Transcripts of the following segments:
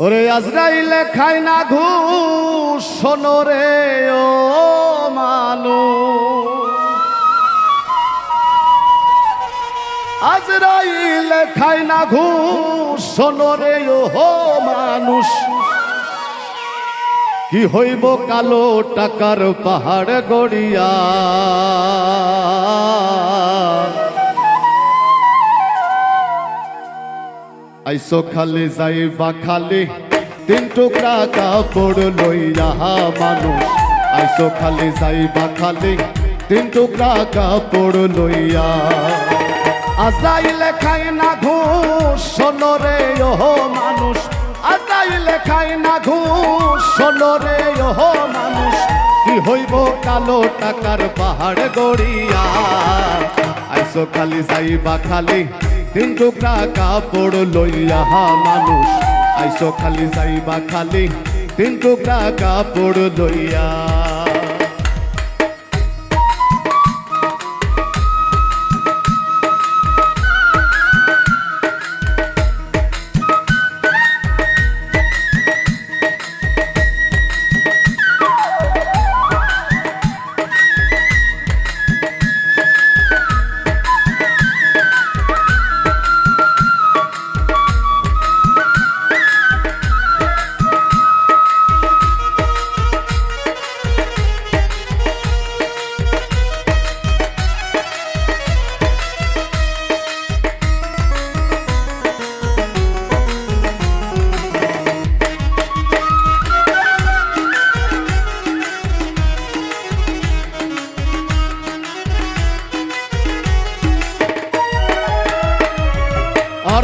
ওরে আজরাইলে খায় না ঘুষ শোনরে ও মানু আজরাইলে খায় না ঘুষ শোনরে ও মানুষ। কি হইব কালো টাকার পাহাড় গড়িয়া? আইসো খালি যাইবা খালি, তিন টুকরা কাপড় লইয়া মানুষ। আইসো খালি যাইবা খালি, তিন টুকরা কাপড় লইয়া। আজরাইলে খাই না ঘুষ শোনরে ও মানুষ। আজরাইলে খাই না ঘুষ শোনরে ও মানুষ। কি হইব কালো টাকার পাহাড় গড়িয়া। আইসো খালি যাইবা খালি তিন টুকরা কাপড় লইয়া মানুষ। আইসো খালি যাইবা খালি। তিন টুকরা কাপড় লইয়া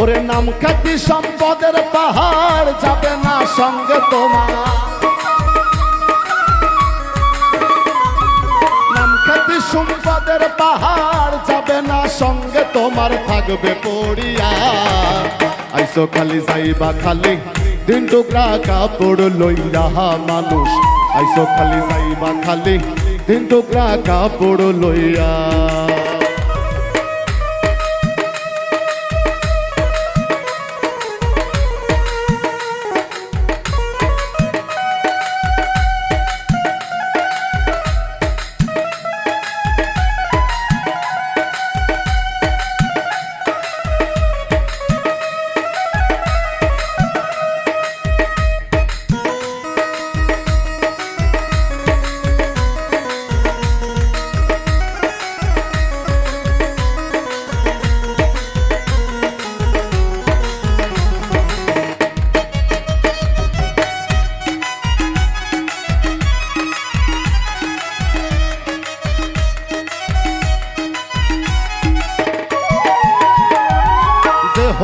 ওরে নাম খ্যাতি সম্পদের পাহাড় যাবে না সঙ্গে তোমার। নাম খ্যাতি সম্পদের পাহাড় যাবে না সঙ্গে তোমার, থাকবে পড়িয়া। আইসো খালি যাইবা খালি, দিন টুকরা কাপড় লইয়া মানুষ। আইসো খালি যাইবা খালি, দিন টুকরা কাপড় লইয়া।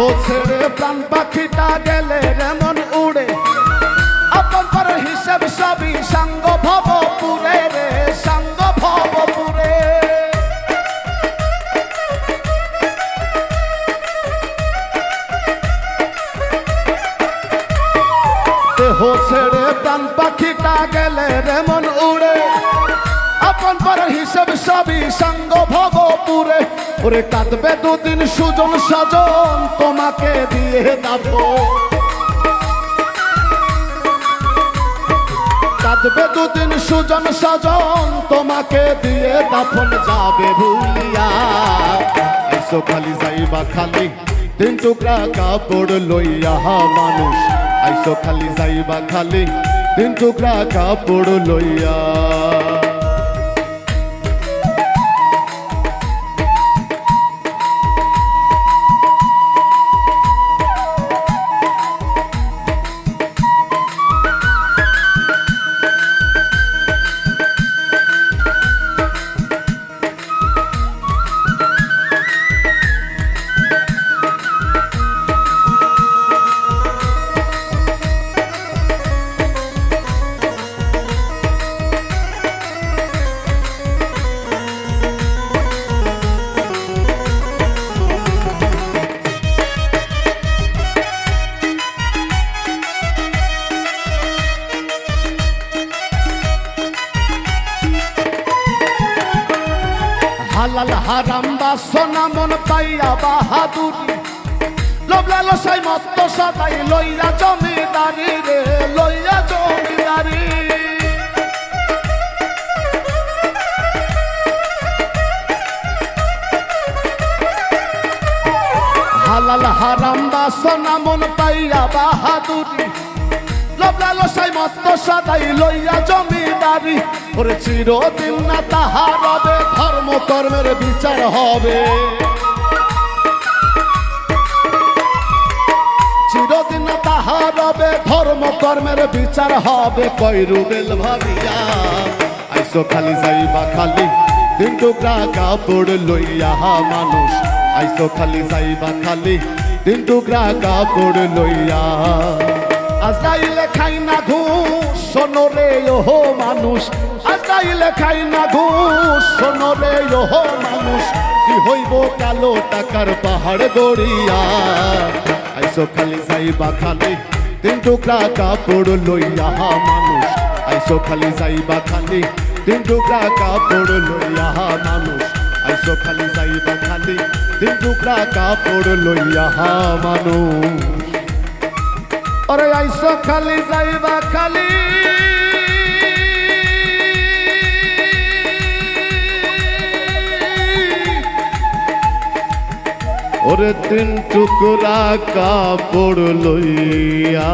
দেহ ছেড়ে প্রাণ পাখিটা গেলে রেমন উড়ে। আপন পর হিসেব সবই সাঙ্গ ভব পুরে রে সাঙ্গ ভব পুরে দেহ ছেড়ে প্রাণ পাখিটা গেলে রেমন উড়ে। আপন পর হিসেব সবই সাঙ্গ ভব পুরে ওরে কাঁদবে দুদিন সুজন সজন তোমাকে দিয়ে দাবো কাঁদবে দুদিন সুজন সজন তোমাকে দিয়ে দাফন যাবে ভুলিয়া। এসো খালি যাইবা খালি, তিন টুকরা কাপড় লইয়া মানুষ। আইসো খালি যাইবা খালি, তিন টুকরা কাপড় লইয়া। হালাল হারাম বাসনা মন পাইয়া বাহাদুরি। লোবলা লসাই মত্ত সদাই লইয়া জমিদারি রে, লইয়া জমিদারি। হালাল হারাম বাসনা মন পাইয়া বাহাদুরি। লসাই মত্ত সদাই লইয়া জমিদারি। ওরে চিরদিন না তাহার হবে ধর্ম কর্মের বিচার হবে। চিরদিন তাহার হবে ধর্ম কর্মের বিচার হবে কইরুবেল ভাবিয়া। আইসো খালি যাইবা খালি, দিন টুকরা কাপড় লইয়া মানুষ। আইসো খালি যাইবা খালি, দিন টুকরা কাপড় লইয়া। আজরাইলে খাই না ঘুষ সোনরে ওহো মানুষ। আজরাইলে খাই না ঘুষ সোনরে ওহো মানুষ। কি হইব কালো টাকার পাহাড় গড়িয়া। আইসো খালি যাইবা খালি, তিন টুকরা কাপড় লইয়া মানুষ। আইসো খালি যাইবা খালি, তিন টুকরা কাপড় লইয়া মানুষ। আইসো খালি যাইবা খালি, তিন টুকরা কাপড় লইয়া মানুষ। ওরে আইসো খালি যাইবা খালি। ওরে তিন টুকরা কাপড় লইয়া